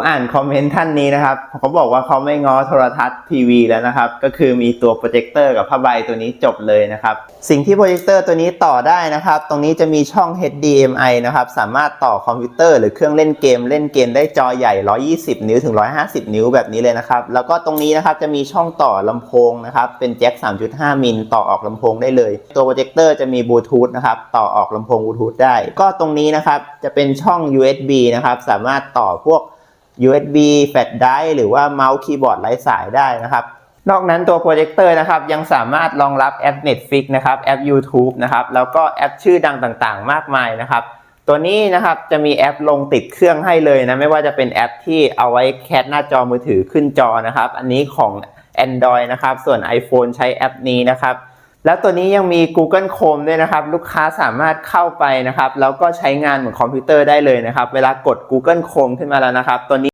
ผมอ่านคอมเมนต์ท่านนี้นะครับเขาบอกว่าเขาไม่ง้อโทรทัศน์ทีวีแล้วนะครับ ก็คือมีตัวโปรเจคเตอร์กับผ้าใบตัวนี้จบเลยนะครับ สิ่งที่โปรเจคเตอร์ตัวนี้ต่อได้นะครับ ตรงนี้จะมีช่อง HDMI นะครับ สามารถต่อคอมพิวเตอร์หรือเครื่องเล่นเกม เล่นเกมได้จอใหญ่ 120 นิ้วถึง 150 นิ้วแบบนี้เลยนะครับ แล้วก็ตรงนี้นะครับจะมีช่องต่อลำโพงนะครับ เป็นแจ็ค 3.5 มิลต่อออกลำโพงได้เลย ตัวโปรเจคเตอร์จะมีบลูทูธนะครับ ต่อออกลำโพงบลูทูธได้ ก็ตรงนี้นะครับจะเป็นช่อง USB นะครับ สามารถต่อพวก USB แฟลชไดร์หรือว่าเมาส์คีย์บอร์ดไร้สายได้นะครับ นอกนั้นตัวโปรเจคเตอร์นะครับยังสามารถรองรับแอป Netflix นะครับแอป YouTube นะครับแล้วก็แอปชื่อดังต่างๆ มากมายนะครับตัวนี้นะครับจะมีแอปลงติดเครื่องให้เลยนะไม่ว่าจะเป็นแอปที่เอาไว้แคสหน้าจอมือถือขึ้นจอนะครับ อันนี้ของ Android นะครับ ส่วน iPhone ใช้แอปนี้นะครับ แล้วตัวนี้ยังมี Google Chrome ด้วยนะครับ ลูกค้าสามารถเข้าไปนะครับ แล้วก็ใช้งานเหมือนคอมพิวเตอร์ได้เลยนะครับ เวลากด Google Chrome ขึ้นมาแล้วนะครับ ตัวนี้